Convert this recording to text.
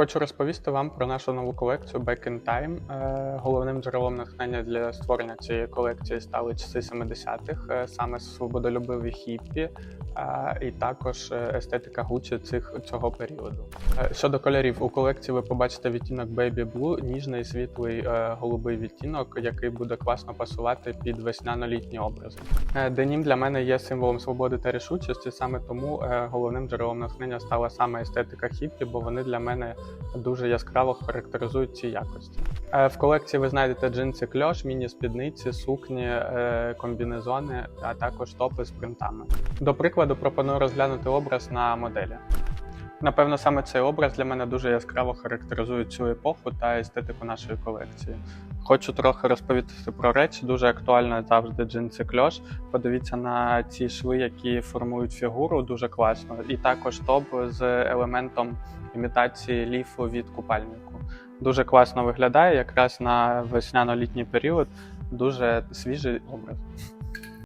Хочу розповісти вам про нашу нову колекцію Back in Time. Е, Головним джерелом натхнення для створення цієї колекції стали часи 70-х, е, саме свободолюбиві хіппі, е, і також естетика Гуччі цих цього періоду. Щодо кольорів, у колекції ви побачите відтінок Baby Blue, ніжний світлий голубий відтінок, який буде класно пасувати під весняно-літні образи. Денім для мене є символом свободи та рішучості. Саме тому головним джерелом натхнення стала саме естетика хіппі, бо вони для мене дуже яскраво характеризують ці якості. Е, В колекції ви знайдете джинси кльош, міні-спідниці, сукні, е, комбінезони, а також топи з принтами. До прикладу, пропоную розглянути образ на моделі. Напевно, саме цей образ для мене дуже яскраво характеризує цю епоху та естетику нашої колекції. Хочу трохи розповісти про речі. Дуже актуально завжди джинси кльош. Подивіться на ці шви, які формують фігуру, дуже класно. І також топ з елементом імітації ліфу від купальнику. Дуже класно виглядає, якраз на весняно-літній період. Дуже свіжий образ.